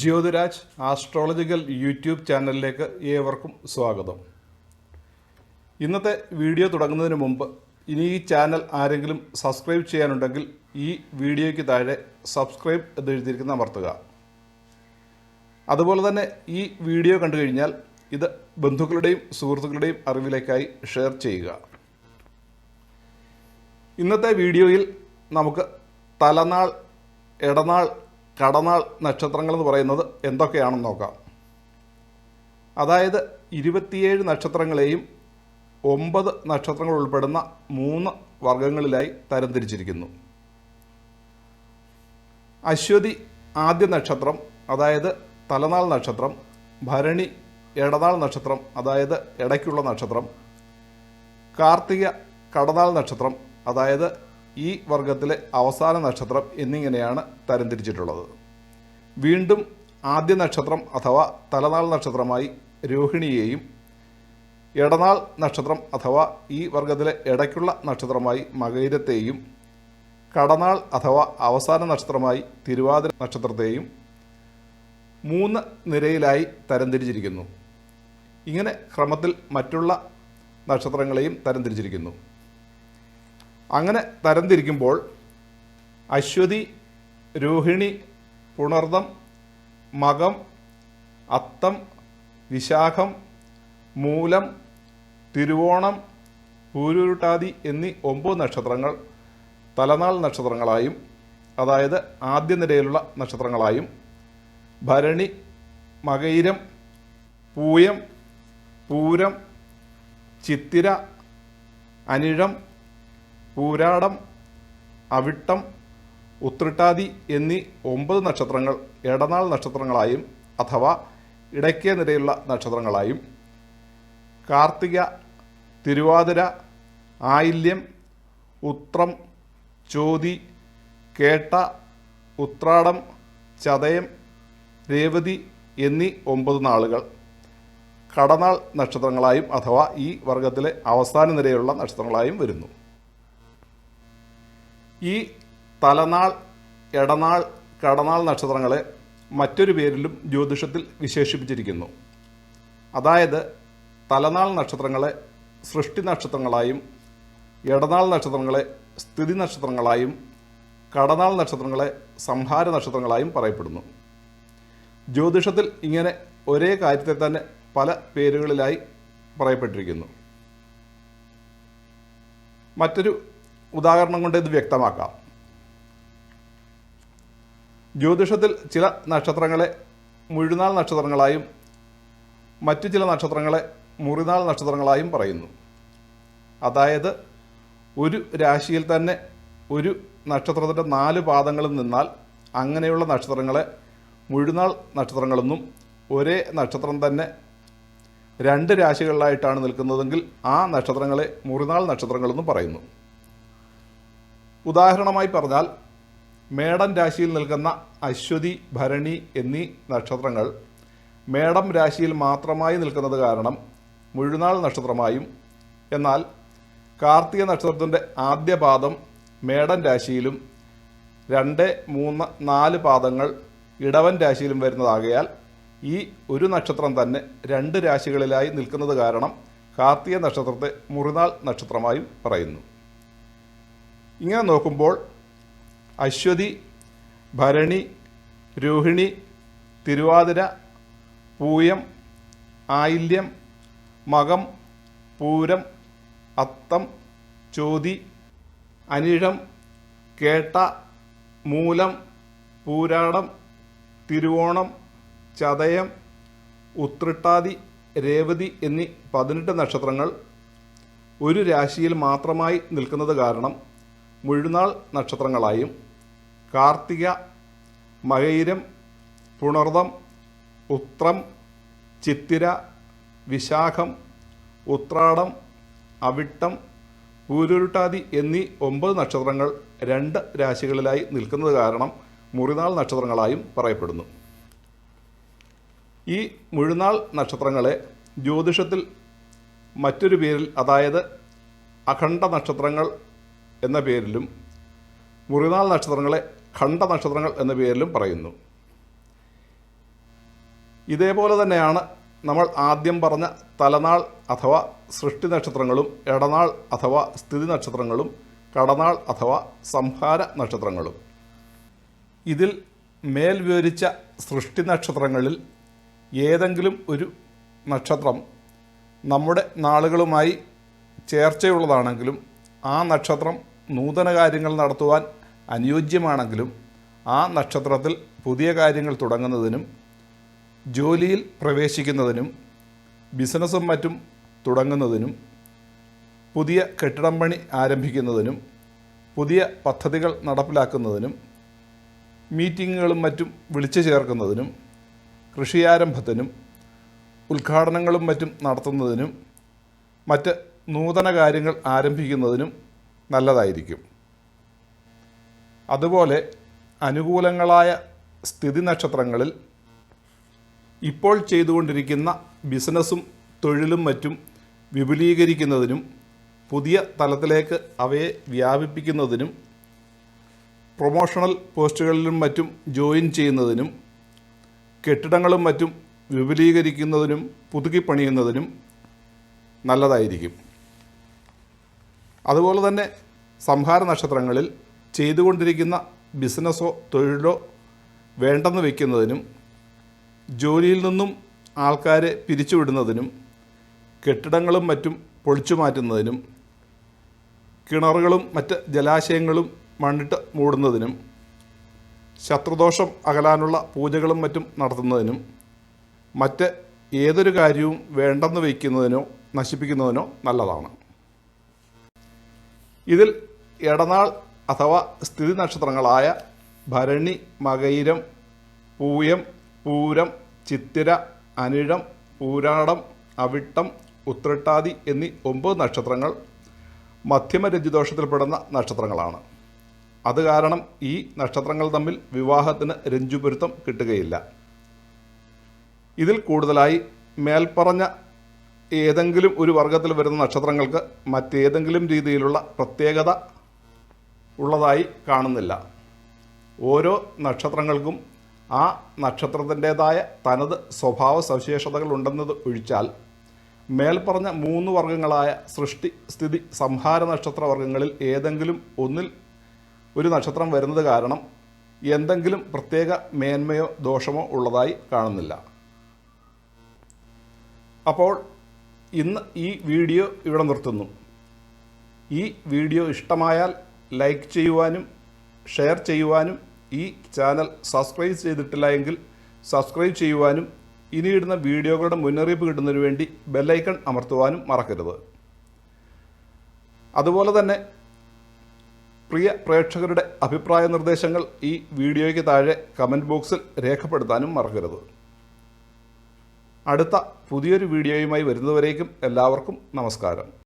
Jyothiraj astrological YouTube ചാനലിലേക്ക് ഏവർക്കും സ്വാഗതം. ഇന്നത്തെ വീഡിയോ തുടങ്ങുന്നതിന് മുമ്പ് ഇനി ഈ ചാനൽ ആരെങ്കിലും സബ്സ്ക്രൈബ് ചെയ്യാനുണ്ടെങ്കിൽ ഈ വീഡിയോയ്ക്ക് താഴെ സബ്സ്ക്രൈബ് എന്ന് എഴുതിയിരിക്കുന്ന അമർത്തുക. അതുപോലെ തന്നെ ഈ വീഡിയോ കണ്ടു കഴിഞ്ഞാൽ ഇത് ബന്ധുക്കളുടെയും സുഹൃത്തുക്കളുടെയും അറിവിലേക്കായി ഷെയർ ചെയ്യുക. ഇന്നത്തെ വീഡിയോയിൽ നമുക്ക് തലനാൾ ഇടനാൾ കടനാൾ നക്ഷത്രങ്ങൾ എന്ന് പറയുന്നത് എന്തൊക്കെയാണെന്ന് നോക്കാം. അതായത് ഇരുപത്തിയേഴ് നക്ഷത്രങ്ങളെയും ഒമ്പത് നക്ഷത്രങ്ങൾ ഉൾപ്പെടുന്ന മൂന്ന് വർഗങ്ങളിലായി തരംതിരിച്ചിരിക്കുന്നു. അശ്വതി ആദ്യ നക്ഷത്രം അതായത് തലനാൾ നക്ഷത്രം ഭരണി ഇടനാൾ നക്ഷത്രം അതായത് ഇടയ്ക്കുള്ള നക്ഷത്രം കാർത്തിക കടനാൾ നക്ഷത്രം അതായത് ഈ വർഗത്തിലെ അവസാന നക്ഷത്രം എന്നിങ്ങനെയാണ് തരംതിരിച്ചിട്ടുള്ളത്. വീണ്ടും ആദ്യ നക്ഷത്രം അഥവാ തലനാൾ നക്ഷത്രമായി രോഹിണിയെയും ഇടനാൾ നക്ഷത്രം അഥവാ ഈ വർഗത്തിലെ ഇടയ്ക്കുള്ള നക്ഷത്രമായി മകൈരത്തെയും കടനാൾ അഥവാ അവസാന നക്ഷത്രമായി തിരുവാതിര നക്ഷത്രത്തെയും മൂന്ന് നിരയിലായി തരംതിരിച്ചിരിക്കുന്നു. ഇങ്ങനെ ക്രമത്തിൽ മറ്റുള്ള നക്ഷത്രങ്ങളെയും തരംതിരിച്ചിരിക്കുന്നു. അങ്ങനെ തരംതിരിക്കുമ്പോൾ അശ്വതി രോഹിണി പുണർദം മകം അത്തം വിശാഖം മൂലം തിരുവോണം പൂരുരുട്ടാതി എന്നീ ഒമ്പത് നക്ഷത്രങ്ങൾ തലനാൾ നക്ഷത്രങ്ങളായും അതായത് ആദ്യ നിരയിലുള്ള നക്ഷത്രങ്ങളായും ഭരണി മകയിരം പൂയം പൂരം ചിത്തിര അനിഴം പൂരാടം അവിട്ടം ഉത്രിട്ടാതി എന്നീ ഒമ്പത് നക്ഷത്രങ്ങൾ ഇടനാൾ നക്ഷത്രങ്ങളായും അഥവാ ഇടയ്ക്കേ നിരയുള്ള നക്ഷത്രങ്ങളായും കാർത്തിക തിരുവാതിര ആയില്യം ഉത്രം ചോതി കേട്ട ഉത്രാടം ചതയം രേവതി എന്നീ ഒമ്പത് നാളുകൾ കടനാൾ നക്ഷത്രങ്ങളായും അഥവാ ഈ വർഗത്തിലെ അവസാന നിരയുള്ള നക്ഷത്രങ്ങളായും വരുന്നു. ഈ തലനാൾ എടനാൾ കടനാൾ നക്ഷത്രങ്ങളെ മറ്റൊരു പേരിലും ജ്യോതിഷത്തിൽ വിശേഷിപ്പിച്ചിരിക്കുന്നു. അതായത് തലനാൾ നക്ഷത്രങ്ങളെ സൃഷ്ടി നക്ഷത്രങ്ങളായും ഇടനാൾ നക്ഷത്രങ്ങളെ സ്ഥിതി നക്ഷത്രങ്ങളായും കടനാൾ നക്ഷത്രങ്ങളെ സംഹാര നക്ഷത്രങ്ങളായും പറയപ്പെടുന്നു. ജ്യോതിഷത്തിൽ ഇങ്ങനെ ഒരേ കാര്യത്തെ തന്നെ പല പേരുകളിലായി പറയപ്പെട്ടിരിക്കുന്നു. മറ്റൊരു ഉദാഹരണം കൊണ്ട് ഇത് വ്യക്തമാക്കാം. ജ്യോതിഷത്തിൽ ചില നക്ഷത്രങ്ങളെ മുഴുനാൾ നക്ഷത്രങ്ങളായും മറ്റു ചില നക്ഷത്രങ്ങളെ മുറിനാൾ നക്ഷത്രങ്ങളായും പറയുന്നു. അതായത് ഒരു രാശിയിൽ തന്നെ ഒരു നക്ഷത്രത്തിന്റെ നാല് പാദങ്ങളിൽ നിന്നാൽ അങ്ങനെയുള്ള നക്ഷത്രങ്ങളെ മുഴുനാൾ നക്ഷത്രങ്ങളെന്നും ഒരേ നക്ഷത്രം തന്നെ രണ്ട് രാശികളിലായിട്ടാണ് നിൽക്കുന്നതെങ്കിൽ ആ നക്ഷത്രങ്ങളെ മുറിനാൾ നക്ഷത്രങ്ങളെന്നും പറയുന്നു. ഉദാഹരണമായി പറഞ്ഞാൽ മേടം രാശിയിൽ നിൽക്കുന്ന അശ്വതി ഭരണി എന്നീ നക്ഷത്രങ്ങൾ മേടം രാശിയിൽ മാത്രമായി നിൽക്കുന്നത് കാരണം മുഴുനാൾ നക്ഷത്രമായും. എന്നാൽ കാർത്തിക നക്ഷത്രത്തിന്റെ ആദ്യ പാദം മേടൻ രാശിയിലും രണ്ട് മൂന്ന് നാല് പാദങ്ങൾ ഇടവൻ രാശിയിലും വരുന്നതാകയാൽ ഈ ഒരു നക്ഷത്രം തന്നെ രണ്ട് രാശികളിലായി നിൽക്കുന്നത് കാരണം കാർത്തിക നക്ഷത്രത്തെ മുറിനാൾ നക്ഷത്രമായും പറയുന്നു. ഇങ്ങനെ നോക്കുമ്പോൾ അശ്വതി ഭരണി രോഹിണി തിരുവാതിര പൂയം ആയില്യം മകം പൂരം അത്തം ചോതി അനിഴം കേട്ട മൂലം പൂരാടം തിരുവോണം ചതയം ഉത്രിട്ടാതി രേവതി എന്നീ പതിനെട്ട് നക്ഷത്രങ്ങൾ ഒരു രാശിയിൽ മാത്രമായി നിൽക്കുന്നത് കാരണം മുഴുനാൾ നക്ഷത്രങ്ങളായും കാർത്തിക മകയിരം പുണർദം ഉത്രം ചിത്തിര വിശാഖം ഉത്രാടം അവിട്ടം പൂരുരുട്ടാതി എന്നീ ഒമ്പത് നക്ഷത്രങ്ങൾ രണ്ട് രാശികളിലായി നിൽക്കുന്നത് കാരണം മുറിനാൾ നക്ഷത്രങ്ങളായും പറയപ്പെടുന്നു. ഈ മുഴുനാൾ നക്ഷത്രങ്ങളെ ജ്യോതിഷത്തിൽ മറ്റൊരു പേരിൽ അതായത് അഖണ്ഡ നക്ഷത്രങ്ങൾ എന്ന പേരിലും മുറിനാൾ നക്ഷത്രങ്ങളെ ഖണ്ഡ നക്ഷത്രങ്ങൾ എന്ന പേരിലും പറയുന്നു. ഇതേപോലെ തന്നെയാണ് നമ്മൾ ആദ്യം പറഞ്ഞ തലനാൾ അഥവാ സൃഷ്ടി നക്ഷത്രങ്ങളും ഇടനാൾ അഥവാ സ്ഥിതി നക്ഷത്രങ്ങളും കടനാൾ അഥവാ സംഹാര നക്ഷത്രങ്ങളും. ഇതിൽ മേൽ വിവരിച്ച സൃഷ്ടി നക്ഷത്രങ്ങളിൽ ഏതെങ്കിലും ഒരു നക്ഷത്രം നമ്മുടെ നാളുകളുമായി ചേർച്ചയുള്ളതാണെങ്കിലും ആ നക്ഷത്രം നൂതന കാര്യങ്ങൾ നടത്തുവാൻ അനുയോജ്യമാണെങ്കിലും ആ നക്ഷത്രത്തിൽ പുതിയ കാര്യങ്ങൾ തുടങ്ങുന്നതിനും ജോലിയിൽ പ്രവേശിക്കുന്നതിനും ബിസിനസ്സും മറ്റും തുടങ്ങുന്നതിനും പുതിയ കെട്ടിടം പണി ആരംഭിക്കുന്നതിനും പുതിയ പദ്ധതികൾ നടപ്പിലാക്കുന്നതിനും മീറ്റിങ്ങുകളും മറ്റും വിളിച്ചു ചേർക്കുന്നതിനും കൃഷിയാരംഭത്തിനും ഉദ്ഘാടനങ്ങളും മറ്റും നടത്തുന്നതിനും മറ്റ് നൂതന കാര്യങ്ങൾ ആരംഭിക്കുന്നതിനും നല്ലതായിരിക്കും. അതുപോലെ അനുകൂലങ്ങളായ സ്ഥിതി നക്ഷത്രങ്ങളിൽ ഇപ്പോൾ ചെയ്തുകൊണ്ടിരിക്കുന്ന ബിസിനസ്സും തൊഴിലും മറ്റും വിപുലീകരിക്കുന്നതിനും പുതിയ തലത്തിലേക്ക് അവയെ വ്യാപിപ്പിക്കുന്നതിനും പ്രൊമോഷണൽ പോസ്റ്റുകളിലും മറ്റും ജോയിൻ ചെയ്യുന്നതിനും കെട്ടിടങ്ങളും മറ്റും വിപുലീകരിക്കുന്നതിനും പുതുക്കിപ്പണിയുന്നതിനും നല്ലതായിരിക്കും. അതുപോലെ തന്നെ സംഹാര നക്ഷത്രങ്ങളിൽ ചെയ്തുകൊണ്ടിരിക്കുന്ന ബിസിനസ്സോ തൊഴിലോ വേണ്ടെന്ന് വയ്ക്കുന്നതിനും ജോലിയിൽ നിന്നും ആൾക്കാരെ പിരിച്ചുവിടുന്നതിനും കെട്ടിടങ്ങളും മറ്റും പൊളിച്ചു മാറ്റുന്നതിനും കിണറുകളും മറ്റ് ജലാശയങ്ങളും മണ്ണിട്ട് മൂടുന്നതിനും ശത്രുദോഷം അകലാനുള്ള പൂജകളും മറ്റും നടത്തുന്നതിനും മറ്റ് ഏതൊരു കാര്യവും വേണ്ടെന്ന് വയ്ക്കുന്നതിനോ നശിപ്പിക്കുന്നതിനോ നല്ലതാണ്. ഇതിൽ ഇടനാൾ അഥവാ സ്ഥിതി നക്ഷത്രങ്ങളായ ഭരണി മകയിരം പൂയം പൂരം ചിത്തിര അനിഴം പൂരാടം അവിട്ടം ഉത്രട്ടാതി എന്നീ ഒമ്പത് നക്ഷത്രങ്ങൾ മധ്യമരഞ്ജുദോഷത്തിൽപ്പെടുന്ന നക്ഷത്രങ്ങളാണ്. അത് കാരണം ഈ നക്ഷത്രങ്ങൾ തമ്മിൽ വിവാഹത്തിന് രഞ്ജുപൊരുത്തം കിട്ടുകയില്ല. ഇതിൽ കൂടുതലായി മേൽപ്പറഞ്ഞ ഏതെങ്കിലും ഒരു വർഗത്തിൽ വരുന്ന നക്ഷത്രങ്ങൾക്ക് മറ്റേതെങ്കിലും രീതിയിലുള്ള പ്രത്യേകത ഉള്ളതായി കാണുന്നില്ല. ഓരോ നക്ഷത്രങ്ങൾക്കും ആ നക്ഷത്രത്തിന്റേതായ തനത് സ്വഭാവ സവിശേഷതകൾ ഉണ്ടെന്നത് ഒഴിച്ചാൽ മേൽപ്പറഞ്ഞ മൂന്ന് വർഗങ്ങളായ സൃഷ്ടി സ്ഥിതി സംഹാര നക്ഷത്ര വർഗങ്ങളിൽ ഏതെങ്കിലും ഒന്നിൽ ഒരു നക്ഷത്രം വരുന്നത് കാരണം എന്തെങ്കിലും പ്രത്യേക മേന്മയോ ദോഷമോ ഉള്ളതായി കാണുന്നില്ല. അപ്പോൾ ഇന്ന് ഈ വീഡിയോ ഇവിടെ നിർത്തുന്നു. ഈ വീഡിയോ ഇഷ്ടമായാൽ ലൈക്ക് ചെയ്യുവാനും ഷെയർ ചെയ്യുവാനും ഈ ചാനൽ സബ്സ്ക്രൈബ് ചെയ്തിട്ടില്ല എങ്കിൽ സബ്സ്ക്രൈബ് ചെയ്യുവാനും ഇനിയിടുന്ന വീഡിയോകളുടെ മുന്നറിയിപ്പ് കിട്ടുന്നതിന് വേണ്ടി ബെല്ലൈക്കൺ അമർത്തുവാനും മറക്കരുത്. അതുപോലെ തന്നെ പ്രിയ പ്രേക്ഷകരുടെ അഭിപ്രായ നിർദ്ദേശങ്ങൾ ഈ വീഡിയോയ്ക്ക് താഴെ കമന്റ് ബോക്സിൽ രേഖപ്പെടുത്താനും മറക്കരുത്. അടുത്ത പുതിയൊരു വീഡിയോയുമായി വരുന്നതുവരേക്കും എല്ലാവർക്കും നമസ്കാരം.